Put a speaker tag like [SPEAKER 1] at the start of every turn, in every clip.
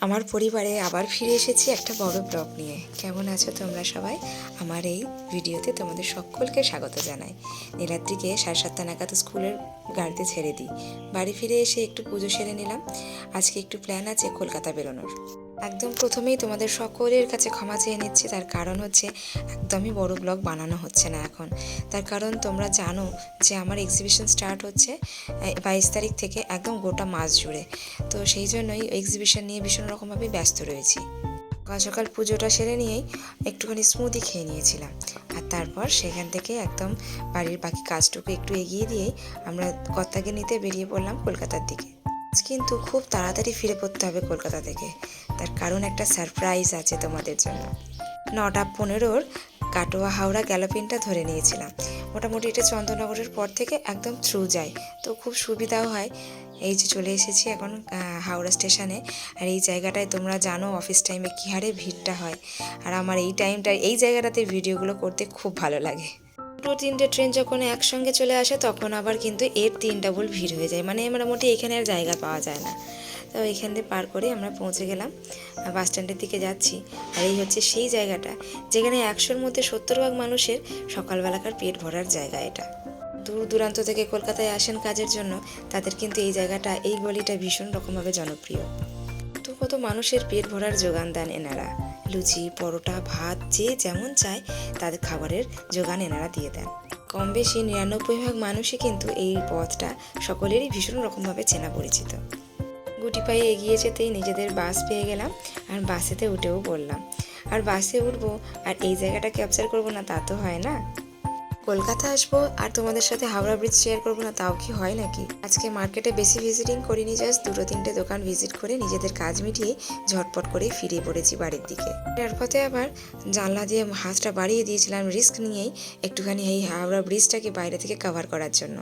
[SPEAKER 1] আমার পরিবারে আবার ফিরে এসেছি একটা বড় ব্লগ নিয়ে। কেমন আছো তোমরা সবাই? আমার এই ভিডিওতে তোমাদের সকলকে স্বাগত জানাই। নীলাদ্রিকে সাড়ে সাতটা নাগাদ স্কুলের গাড়িতে ছেড়ে দিই। বাড়ি ফিরে এসে একটু পুজো সেরে নিলাম। আজকে একটু প্ল্যান আছে কলকাতা বেরোনোর। একদম প্রথমেই তোমাদের সকলের কাছে ক্ষমা চেয়ে নিচ্ছি। তার কারণ হচ্ছে একদমই বড় ব্লগ বানানো হচ্ছে না এখন। তার কারণ তোমরা জানো যে আমার এক্সিবিশন স্টার্ট হচ্ছে বাইশ তারিখ থেকে একদম গোটা মাস জুড়ে। তো সেই জন্যই এক্সিবিশন নিয়ে ভীষণ রকমভাবে ব্যস্ত রয়েছি। সকাল সকাল পুজোটা সেরে নিয়েই একটুখানি স্মুদি খেয়ে নিয়েছিলাম। আর তারপর সেখান থেকে একদম বাড়ির বাকি কাজটুকু একটু এগিয়ে দিয়েই আমরা কর্তাকে নিতে বেরিয়ে পড়লাম কলকাতার দিকে। কিন্তু খুব তাড়াতাড়ি ফিরে পড়তে হবে কলকাতা থেকে। তার কারণ একটা সারপ্রাইজ আছে তোমাদের জন্য। নটা পনেরোর কাটোয়া হাওড়া গ্যালোপিনটা ধরে নিয়েছিলাম। মোটামুটি এটা চন্দ্রনগরের পর থেকে একদম থ্রু যায়। তো খুব সুবিধাও হয়। এই যে চলে এসেছি এখন হাওড়া স্টেশনে আর এই জায়গাটায় তোমরা জানো অফিস টাইমে কী হারে ভিড়টা হয়। আর আমার এই টাইমটা এই জায়গাটাতে ভিডিওগুলো করতে খুব ভালো লাগে। দুটো তিনটে ট্রেন যখন একসঙ্গে চলে আসে, তখন আবার কিন্তু এর তিন ডাবল ভিড় হয়ে যায়। মানে মোটামুটি এখানে আর জায়গা পাওয়া যায় না। তো এখান দিয়ে পার করে আমরা পৌঁছে গেলাম বাস স্ট্যান্ডের দিকে যাচ্ছি। আর এই হচ্ছে সেই জায়গাটা, যেখানে একশোর মধ্যে সত্তর ভাগ মানুষের সকালবেলাকার পেট ভরার জায়গা এটা। দূর দূরান্ত থেকে কলকাতায় আসেন কাজের জন্য, তাদের কিন্তু এই জায়গাটা, এই গলিটা ভীষণ রকমভাবে জনপ্রিয়। তো কত মানুষের পেট ভরার যোগান দেন এনারা। লুচি, পরোটা, ভাত, যে যেমন চায় তাদের খাবারের যোগান এনারা দিয়ে দেন। কম বেশি নিরানব্বই ভাগ মানুষই কিন্তু এই পথটা সকলেরই ভীষণ রকমভাবে চেনা পরিচিত। গুটি পায়ে এগিয়ে যেতেই নিজেদের বাস পেয়ে গেলাম আর বাসেতে উঠেও পড়লাম। আর বাসে উঠবো আর এই জায়গাটা ক্যাপচার করব না, তা তো হয় না। কলকাতা আসব আর তোমাদের সাথে হাওড়া ব্রিজ শেয়ার করব না, তাও কি হয় নাকি? আজকে মার্কেটে বেশি ভিজিটিং করিনি জাস্ট দুটো তিনটে দোকান ভিজিট করে নিজেদের কাজ মিটিয়ে ঝটপট করে ফিরে পড়েছি বাড়ির দিকে। তার পথে আবার জানলা দিয়ে হাঁসটা বাড়িয়ে দিয়েছিলাম রিস্ক নিয়েই একটুখানি এই হাওড়া ব্রিজটাকে বাইরে থেকে কভার করার জন্য।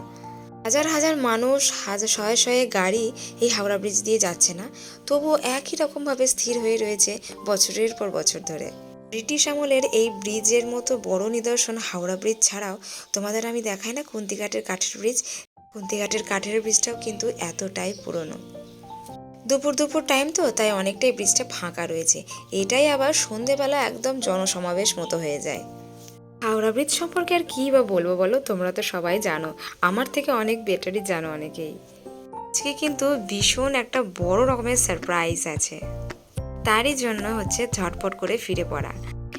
[SPEAKER 1] হাজার হাজার মানুষ হাজার শয়ে শয়ে গাড়ি এই হাওড়া ব্রিজ দিয়ে যাচ্ছে না। তবুও একই রকমভাবে স্থির হয়ে রয়েছে বছরের পর বছর ধরে। ব্রিটিশ আমলের এই ব্রিজের মতো বড় নিদর্শন হাওড়া ব্রিজ ছাড়াও তোমাদের আমি দেখাই না কুন্তিঘাটের কাঠের ব্রিজ কুন্তিঘাটের কাঠের ব্রিজটাও কিন্তু এতটাই পুরনো। দুপুর দুপুর টাইম তো, তাই অনেকটাই ব্রিজটা ফাঁকা রয়েছে। এটাই আবার সন্ধেবেলা একদম জনসমাবেশ মতো হয়ে যায়। হাওড়া ব্রিজ সম্পর্কে আর কী বা বলব বলো? তোমরা তো সবাই জানো। আমার থেকে অনেক বেটারই জানো অনেকেই। আজকে কিন্তু ভীষণ একটা বড় রকমের সারপ্রাইজ আছে। তারই জন্য হচ্ছে ঝটপট করে ফিরে পড়া।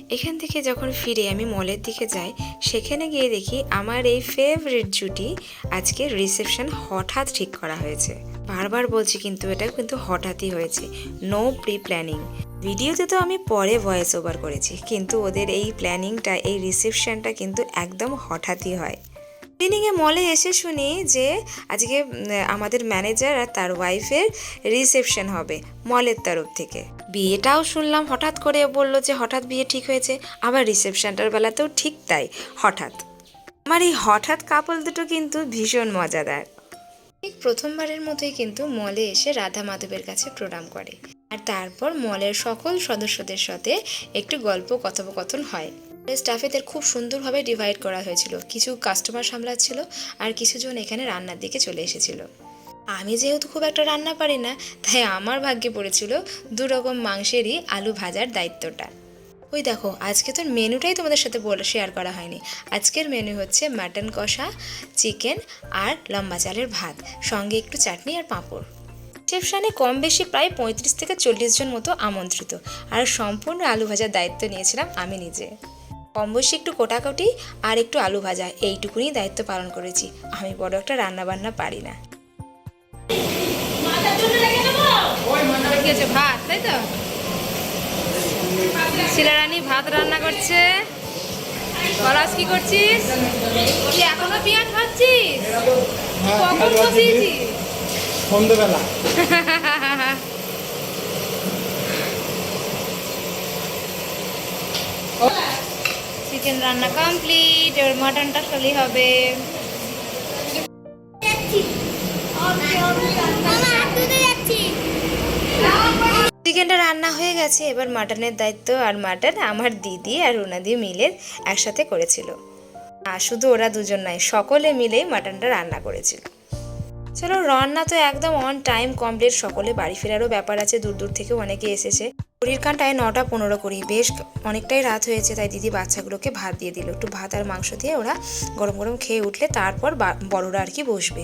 [SPEAKER 1] এখান থেকে যখন ফিরে আমি মলের দিকে যাই, সেখানে গিয়ে দেখি আমার এই ফেভারিট জুটি আজকে রিসেপশন হঠাৎ ঠিক করা হয়েছে। বারবার বলছি কিন্তু এটা কিন্তু হঠাৎই হয়েছে। নো প্রি প্ল্যানিং ভিডিওতে তো আমি পরে ভয়েস ওভার করেছি, কিন্তু ওদের এই প্ল্যানিংটা এই রিসেপশনটা কিন্তু একদম হঠাৎই হয়। ইভিনিংয়ে মলে এসে শুনি যে আজকে আমাদের ম্যানেজার আর তার ওয়াইফের রিসেপশন হবে মলের তরফ থেকে। বিয়েটাও শুনলাম, হঠাৎ করে বলল যে হঠাৎ বিয়ে ঠিক হয়েছে, আবার রিসেপশনটার বেলাতেও ঠিক তাই, হঠাৎ। আমার এই হঠাৎ কাপল দুটো কিন্তু ভীষণ মজাদার। ঠিক প্রথমবারের মতোই কিন্তু মলে এসে রাধা মাধবের কাছে প্রণাম করে। আর তারপর মলের সকল সদস্যদের সাথে একটু গল্প, কথোপকথন হয়। স্টাফেদের খুব সুন্দরভাবে ডিভাইড করা হয়েছিল। কিছু কাস্টমার সামলাচ্ছিল আর কিছুজন এখানে রান্নার দিকে চলে এসেছিল। আমি যেহেতু খুব একটা রান্না পারি না, তাই আমার ভাগ্যে পড়েছিল দু রকম মাংসেরই আলু ভাজার দায়িত্বটা। ওই দেখো, আজকে তোর মেনুটাই তোমাদের সাথে বলে শেয়ার করা হয়নি। আজকের মেনু হচ্ছে মাটন কষা চিকেন আর লম্বা চালের ভাত, সঙ্গে একটু চাটনি আর পাঁপড়। রিসেপশনে কম বেশি প্রায় পঁয়ত্রিশ থেকে চল্লিশ জন মতো আমন্ত্রিত। আর সম্পূর্ণ আলু ভাজার দায়িত্ব নিয়েছিলাম আমি নিজে। কম বেশি একটু কোটাকুটি আর একটু আলু ভাজা এইটুকুনি দায়িত্ব পালন করেছি। আমি বড় একটা রান্না বান্না পারি না।
[SPEAKER 2] ভাত তাই তো? শিলারানী ভাত রান্না করছে। পলাশ কি করছিস? তুই এখনও পেঁয়াজ ভাজছিস? কখন বসিয়েছিস? চিকেন রান্না কমপ্লিট সলি হবে।
[SPEAKER 1] চিকেনটা রান্না হয়ে গেছে, এবার মাটনের দায়িত্ব আর মাটন আমার দিদি আর ওনাদি মিলে একসাথে করেছিল। আর শুধু ওরা দুজন নয়, সকলে মিলেই মাটনটা রান্না করেছিল। চলো রান্না তো একদম অন টাইম কমপ্লিট সকলে বাড়ি ফেরারও ব্যাপার আছে, দূর দূর থেকে অনেকে এসেছে। ঘড়ির কাঁটায় নটা পনেরো করি বেশ অনেকটাই রাত হয়েছে, তাই দিদি বাচ্চাগুলোকে ভাত দিয়ে দিল। একটু ভাত আর মাংস দিয়ে ওরা গরম গরম খেয়ে উঠলে তারপর বড়রা আর কি বসবে।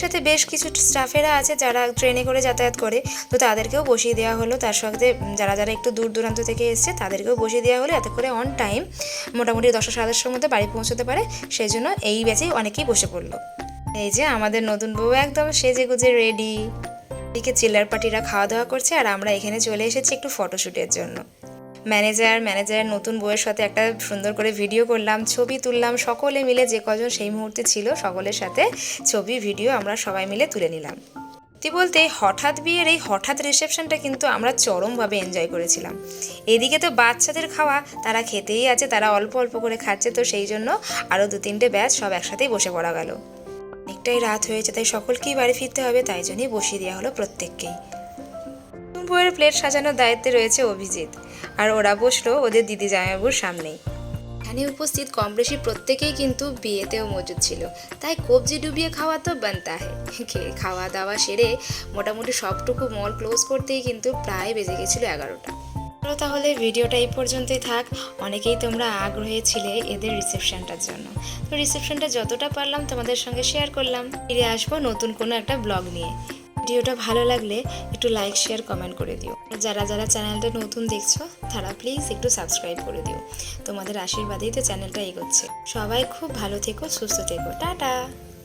[SPEAKER 1] সাথে বেশ কিছু স্টাফেরা আছে যারা ট্রেনে করে যাতায়াত করে। তো তাদেরকেও বসিয়ে দেওয়া হলো। তার সাথে যারা যারা একটু দূর দূরান্ত থেকে এসছে, তাদেরকেও বসিয়ে দেওয়া হলো। এতে করে অন টাইম মোটামুটি দশটা সাড়ে দশটার মধ্যে বাড়ি পৌঁছতে পারে। সেই জন্য এই ব্যাচেই অনেকেই বসে পড়ল। এই যে আমাদের নতুন বউ একদম সেজে গুজে রেডি এদিকে চিল্লার পার্টিরা খাওয়া দাওয়া করছে আর আমরা এখানে চলে এসেছি একটু ফটোশ্যুটের জন্য। ম্যানেজার ম্যানেজারের নতুন বউয়ের সাথে একটা সুন্দর করে ভিডিও করলাম, ছবি তুললাম, সকলে মিলে যে কজন সেই মুহূর্তে ছিল, সকলের সাথে ছবি ভিডিও আমরা সবাই মিলে তুলে নিলাম। সত্যি বলতে হঠাৎ বিয়ের এই হঠাৎ রিসেপশনটা কিন্তু আমরা চরমভাবে এনজয় করেছিলাম। এদিকে তো বাচ্চাদের খাওয়া, তারা খেতেই আছে, তারা অল্প অল্প করে খাচ্ছে, তো সেই জন্য আরও দু তিনটে ব্যাচ সব একসাথেই বসে পড়া গেল। অনেকটাই রাত হয়েছে, তাই সকলকেই বাড়ি ফিরতে হবে, তাই জন্যই বসিয়ে দেওয়া হলো প্রত্যেককেই। বইয়ের প্লেট সাজানোর দায়িত্বে রয়েছে অভিজিৎ, আর ওরা বসল ওদের দিদি জামাইবাবুর সামনেই। এখানে উপস্থিত কম বেশি প্রত্যেকেই কিন্তু বিয়েতেও মজুদ ছিল, তাই কবজি ডুবিয়ে খাওয়া তো বানতা হে, খাওয়া দাওয়া সেরে মোটামুটি সবটুকু মল ক্লোজ করতেই কিন্তু প্রায় বেজে গেছিল এগারোটা। চলো তাহলে ভিডিওটা এই পর্যন্তই থাক। অনেকেই তোমরা আগ্রহী ছিলে এদের রিসেপশনটার জন্য। তো রিসেপশনটা যতটা পারলাম তোমাদের সঙ্গে শেয়ার করলাম। ফিরে আসব নতুন কোনো একটা ব্লগ নিয়ে। ভিডিওটা ভালো লাগলে একটু লাইক শেয়ার কমেন্ট করে দিও। যারা যারা চ্যানেলটা নতুন দেখছ, তারা প্লিজ একটু সাবস্ক্রাইব করে দিও। তোমাদের আশীর্বাদেই তো চ্যানেলটা এগোচ্ছে। সবাই খুব ভালো থেকো, সুস্থ থেকো। টাটা!